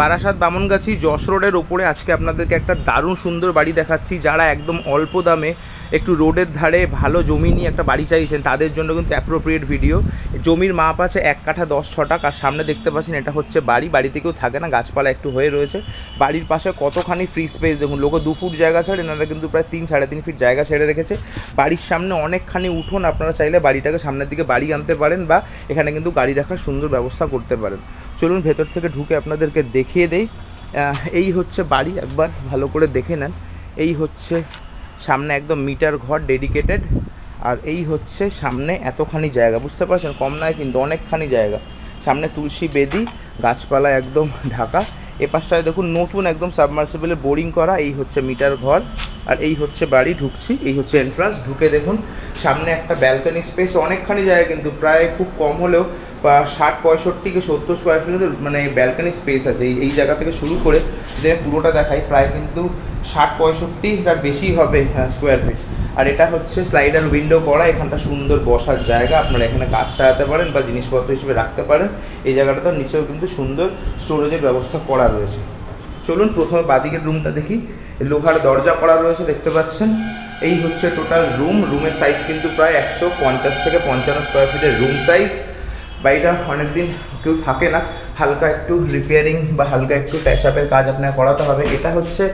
বারাসাত বামনগাছি যশ রোডের ওপরে আজকে আপনাদেরকে একটা দারুণ সুন্দর বাড়ি দেখাচ্ছি, যারা একদম অল্প দামে একটু রোডের ধারে ভালো জমি নিয়ে একটা বাড়ি চাইছেন, তাদের জন্য কিন্তু অ্যাপ্রোপ্রিয়েট ভিডিও জমির মাপ আছে এক কাঠা দশ ছটাক, আর সামনে দেখতে পাচ্ছেন এটা হচ্ছে বাড়ি বাড়িতে কেউ থাকে না, গাছপালা একটু হয়ে রয়েছে। বাড়ির পাশে কতখানি ফ্রি স্পেস দেখুন, লোকে দু ফুট জায়গা ছাড়ে, এনারা কিন্তু প্রায় তিন সাড়ে তিন ফিট জায়গা ছেড়ে রেখেছে। বাড়ির সামনে অনেকখানি উঠোন, আপনারা চাইলে বাড়িটাকে সামনের দিকে বাড়ি আনতে পারেন, বা এখানে কিন্তু গাড়ি রাখার সুন্দর ব্যবস্থা করতে পারেন। চলুন ভেতর থেকে ঢুকে আপনাদেরকে দেখিয়ে দেই। এই হচ্ছে বাড়ি, একবার ভালো করে দেখে নেন। এই হচ্ছে সামনে একদম মিটার ঘর ডেডিকেটেড আর এই হচ্ছে সামনে এতখানি জায়গা, বুঝতে পারছেন? কম নয়, কিন্তু অনেকখানি জায়গা। সামনে তুলসী বেদি, গাছপালা একদম ঢাকা। এ পাশটায় দেখুন নতুন একদম সাবমার্সিবলে বোরিং করা, এই হচ্ছে মিটার ঘর। আর এই হচ্ছে বাড়ি, ঢুকছি, এই হচ্ছে এন্ট্রান্স ঢুকে দেখুন, সামনে একটা ব্যালকনি স্পেস অনেকখানি জায়গা, কিন্তু প্রায় খুব কম হলেও ষাট, পঁয়ষট্টি কি সত্তর স্কোয়ার ফিটের মানে ব্যালকনি স্পেস আছে, এই এই জায়গা থেকে শুরু করে যে পুরোটা দেখাই, প্রায় কিন্তু ষাট, পঁয়ষট্টি তার বেশি হবে স্কোয়ার ফিট আর এটা হচ্ছে স্লাইডার উইন্ডো করা, এখানটা সুন্দর বসার জায়গা, আপনারা এখানে গাছ সাজাতে পারেন বা জিনিসপত্র হিসেবে রাখতে পারেন। এই জায়গাটা জায়গাটাতে নিচেও কিন্তু সুন্দর স্টোরেজের ব্যবস্থা করা রয়েছে। চলুন প্রথমে বাদিকের রুমটা দেখি। লোহার দরজা করা রয়েছে, দেখতে পাচ্ছেন। এই হচ্ছে টোটাল রুম রুমের সাইজ কিন্তু প্রায় একশো পঞ্চাশ থেকে পঞ্চান্ন স্কোয়ার ফিটের রুম সাইজ বাড়িটা অনেকদিন কেউ থাকে না, হালকা একটু রিপেয়ারিং বা হালকা একটু ট্যাচ আপের কাজ আপনাকে করাতে হবে। এটা হচ্ছে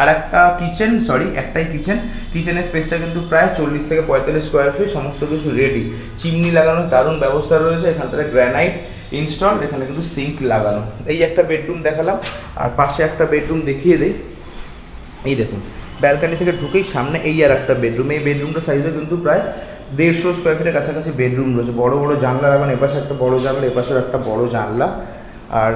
আর একটা কিচেন সরি একটাই কিচেন কিচেনের স্পেসটা কিন্তু প্রায় চল্লিশ থেকে পঁয়তাল্লিশ স্কোয়ার ফিট সমস্ত কিছু রেডি চিমনি লাগানোর দারুণ ব্যবস্থা রয়েছে, এখানটাতে গ্র্যানাইট ইনস্টল এখানে কিন্তু সিঙ্ক লাগানো। এই একটা বেডরুম দেখালাম, আর পাশে একটা বেডরুম দেখিয়ে দিই। এই দেখুন ব্যালকানি থেকে ঢুকেই সামনে এই আর একটা বেডরুম এই বেডরুমটা সাইজে কিন্তু প্রায় দেড়শো স্কোয়ার ফিটের কাছাকাছি বেডরুম রয়েছে। বড় বড় জানলা লাগানো, এপাশে একটা বড় জানলা, এপাশেও একটা বড় জানলা। আর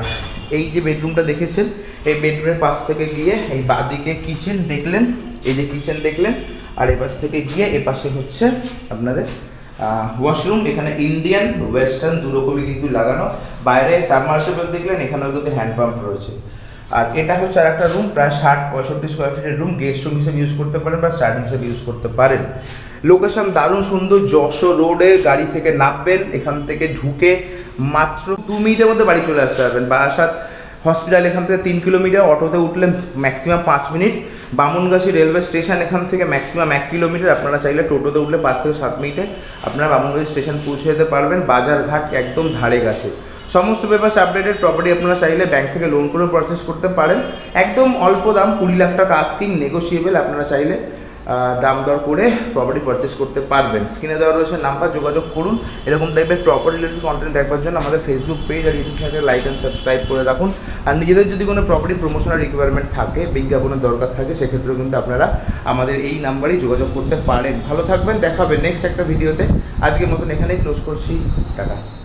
এই যে বেডরুমটা দেখেছেন, এই বেডরুমের পাশ থেকে গিয়ে এই বাদিকে কিচেন দেখলেন, এই যে কিচেন দেখলেন, আর এপাশ থেকে গিয়ে এপাশে হচ্ছে আপনাদের ওয়াশরুম এখানে ইন্ডিয়ান ওয়েস্টার্ন দু রকমই কিন্তু লাগানো। বাইরে সাবমার্সিবল দেখলেন, এখানেও কিন্তু হ্যান্ডপাম্প রয়েছে। আর এটা হচ্ছে আর একটা রুম প্রায় ষাট, পঁয়ষট্টি স্কোয়ার ফিটের রুম গেস্ট রুম হিসেবে ইউজ করতে পারেন বা স্টাডি হিসেবে ইউজ করতে পারেন। লোকেশন দারুণ সুন্দর, যশোর রোডে গাড়ি থেকে নামবেন, এখান থেকে ঢুকে মাত্র দু মিনিটের মধ্যে বাড়ি চলে আসতে পারবেন। বারাসাত হসপিটাল এখান থেকে তিন কিলোমিটার অটোতে উঠলে ম্যাক্সিমাম পাঁচ মিনিট। বামুনগাছি রেলওয়ে স্টেশন এখান থেকে ম্যাক্সিমাম এক কিলোমিটার আপনারা চাইলে টোটোতে উঠলে পাঁচ থেকে সাত মিনিটে আপনারা বামুনগাছি স্টেশন পৌঁছে যেতে পারবেন বাজারঘাট একদম ধারে কাছে। সমস্ত পেপার আপডেটেড প্রপার্টি আপনারা চাইলে ব্যাংক থেকে লোন করে পারচেস করতে পারেন। একদম অল্প দাম, কুড়ি লাখ টাকা আস্কিং নেগোসিয়েবল আপনারা চাইলে দাম দর করে প্রপার্টি পারচেস করতে পারবেন। স্ক্রিনে দেওয়া রয়েছে নাম্বার যোগাযোগ করুন। এরকম টাইপের প্রপার্টি রিলেটেড কন্টেন্ট দেখবার জন্য আমাদের ফেসবুক পেজ আর ইউটিউব চ্যানেলে লাইক অ্যান্ড সাবস্ক্রাইব করে রাখুন। আর নিজেদের যদি কোনো প্রপার্টি প্রমোশনাল রিকোয়ারমেন্ট থাকে, বিজ্ঞাপনের দরকার থাকে, সেক্ষেত্রেও কিন্তু আপনারা আমাদের এই নাম্বারেই যোগাযোগ করতে পারেন। ভালো থাকবেন দেখাবেন নেক্সট একটা ভিডিওতে আজকের মতন এখানেই ক্লোজ করছি। টাটা।